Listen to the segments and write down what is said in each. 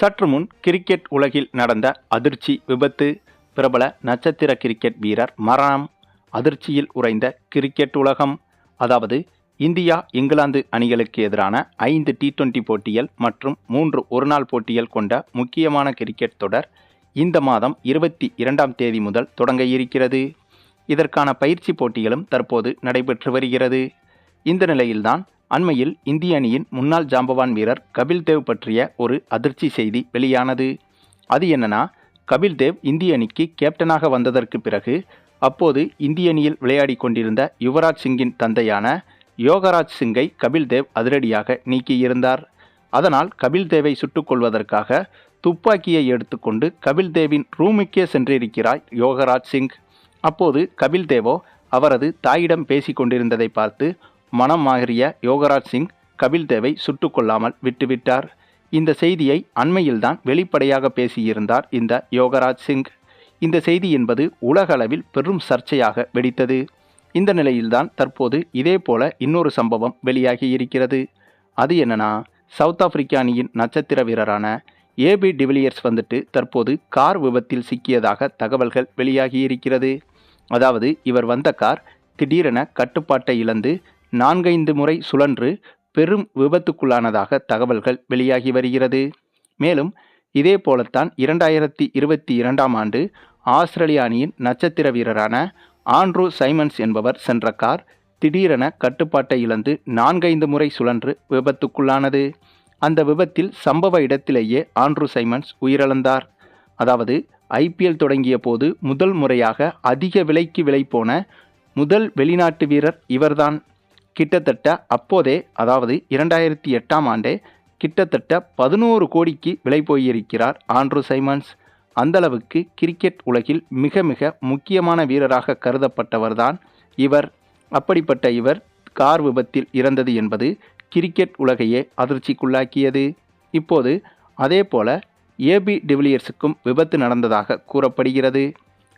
சற்று முன் கிரிக்கெட் உலகில் நடந்த அதிர்ச்சி விபத்து. பிரபல நட்சத்திர கிரிக்கெட் வீரர் மரணம். அதிர்ச்சியில் உறைந்த கிரிக்கெட் உலகம். அதாவது இந்தியா இங்கிலாந்து அணிகளுக்கு எதிரான ஐந்து டி டுவெண்டி போட்டிகள் மற்றும் மூன்று ஒருநாள் போட்டிகள் கொண்ட முக்கியமான கிரிக்கெட் தொடர் இந்த மாதம் இருபத்தி இரண்டாம் தேதி முதல் தொடங்க இருக்கிறது. இதற்கான பயிற்சி போட்டிகளும் தற்போது நடைபெற்று வருகிறது. இந்த நிலையில்தான் அண்மையில் இந்திய அணியின் முன்னாள் ஜாம்பவான் வீரர் கபில் தேவ் பற்றிய ஒரு அதிர்ச்சி செய்தி வெளியானது. அது என்னன்னா கபில் தேவ் இந்திய அணிக்கு கேப்டனாக வந்ததற்கு பிறகு அப்போது இந்திய அணியில் விளையாடி கொண்டிருந்த யுவராஜ் சிங்கின் தந்தையான யோகராஜ் சிங்கை கபில் தேவ் அதிரடியாக நீக்கியிருந்தார். அதனால் கபில் தேவை சுட்டுக் கொள்வதற்காக துப்பாக்கியை எடுத்துக்கொண்டு கபில் தேவின் ரூமுக்கே சென்றிருக்கிறார் யோகராஜ் சிங். அப்போது கபில் தேவோ அவரது தாயிடம் பேசி கொண்டிருந்ததை பார்த்து மனம் மாறிய யோகராஜ் சிங் கபில் தேவை சுட்டுக் கொள்ளாமல் விட்டுவிட்டார். இந்த செய்தியை அண்மையில்தான் வெளிப்படையாக பேசியிருந்தார் இந்த யோகராஜ் சிங். இந்த செய்தி என்பது உலகளவில் பெரும் சர்ச்சையாக வெடித்தது. இந்த நிலையில்தான் தற்போது இதே போல இன்னொரு சம்பவம் வெளியாகி இருக்கிறது அது என்னன்னா சவுத் ஆப்பிரிக்க அணியின் நட்சத்திர வீரரான ஏபி டிவிலியர்ஸ் வந்துட்டு தற்போது கார் விபத்தில் சிக்கியதாக தகவல்கள் வெளியாகி இருக்கிறது அதாவது இவர் வந்த கார் திடீரென கட்டுப்பாட்டை இழந்து நான்கைந்து முறை சுழன்று பெரும் விபத்துக்குள்ளானதாக தகவல்கள் வெளியாகி வருகிறது. மேலும் இதே போலத்தான் இரண்டாயிரத்தி இருபத்தி இரண்டாம் ஆண்டு ஆஸ்திரேலிய அணியின் நட்சத்திர வீரரான ஆண்ட்ரூ சைமன்ஸ் என்பவர் சென்ற கார் திடீரென கட்டுப்பாட்டை இழந்து நான்கைந்து முறை சுழன்று விபத்துக்குள்ளானது. அந்த விபத்தில் சம்பவ இடத்திலேயே ஆண்ட்ரூ சைமன்ஸ் உயிரிழந்தார். அதாவது ஐபிஎல் தொடங்கிய போது முதல் முறையாக அதிக விலைக்கு விலை போன முதல் வெளிநாட்டு வீரர் இவர்தான். கிட்டத்தட்ட அப்போதே அதாவது இரண்டாயிரத்தி எட்டாம் ஆண்டே கிட்டத்தட்ட பதினோரு கோடிக்கு விலை போயிருக்கிறார் ஆண்ட்ரூ சைமன்ஸ். அந்தளவுக்கு கிரிக்கெட் உலகில் மிக மிக முக்கியமான வீரராக கருதப்பட்டவர்தான் இவர். அப்படிப்பட்ட இவர் கார் விபத்தில் இறந்தது என்பது கிரிக்கெட் உலகையே அதிர்ச்சிக்குள்ளாக்கியது. இப்போது அதே போல ஏபி டிவிலியர்ஸுக்கும் விபத்து நடந்ததாக கூறப்படுகிறது.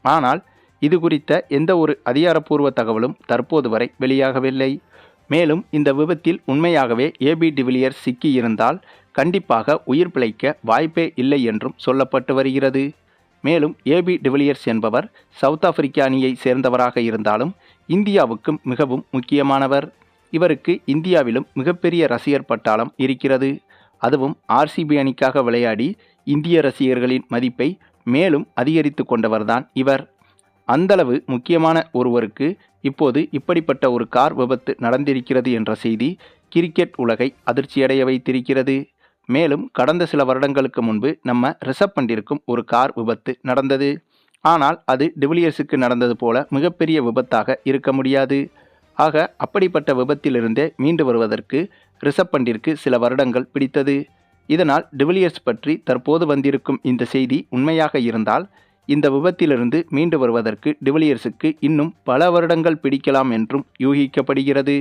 ஆனால் இது குறித்த எந்த ஒரு அதிகாரப்பூர்வ தகவலும் தற்போது வரை வெளியாகவில்லை. மேலும் இந்த விபத்தில் உண்மையாகவே ஏபி டிவிலியர்ஸ் சிக்கியிருந்தால் கண்டிப்பாக உயிர் பிழைக்க வாய்ப்பே இல்லை என்றும் சொல்லப்பட்டு வருகிறது. மேலும் ஏபி டிவிலியர்ஸ் என்பவர் சவுத் ஆப்பிரிக்க அணியை சேர்ந்தவராக இருந்தாலும் இந்தியாவுக்கும் மிகவும் முக்கியமானவர். இவருக்கு இந்தியாவிலும் மிகப்பெரிய ரசிகர் பட்டாளம் இருக்கிறது. அதுவும் ஆர்சிபி அணிக்காக விளையாடி இந்திய ரசிகர்களின் மதிப்பை மேலும் அதிகரித்து கொண்டவர்தான் இவர். அந்தளவு முக்கியமான ஒருவருக்கு இப்போது இப்படிப்பட்ட ஒரு கார் விபத்து நடந்திருக்கிறது என்ற செய்தி கிரிக்கெட் உலகை அதிர்ச்சியடைய வைத்திருக்கிறது. மேலும் கடந்த சில வருடங்களுக்கு முன்பு நம்ம ரிசப் பண்ணிருக்கும் ஒரு கார் விபத்து நடந்தது. ஆனால் அது டிவிலியர்ஸுக்கு நடந்தது போல மிகப்பெரிய விபத்தாக இருக்க முடியாது. ஆக அப்படிப்பட்ட விபத்திலிருந்தே மீண்டு வருவதற்கு ரிசப் பண்டிற்கு சில வருடங்கள் பிடித்தது. இதனால் டிவிலியர்ஸ் பற்றி தற்போது வந்திருக்கும் இந்த செய்தி உண்மையாக இருந்தால் இந்த விபத்திலிருந்து மீண்டு வருவதற்கு டிவிலியர்ஸுக்கு இன்னும் பல வருடங்கள் பிடிக்கலாம் என்றும் யூகிக்கப்படுகிறது.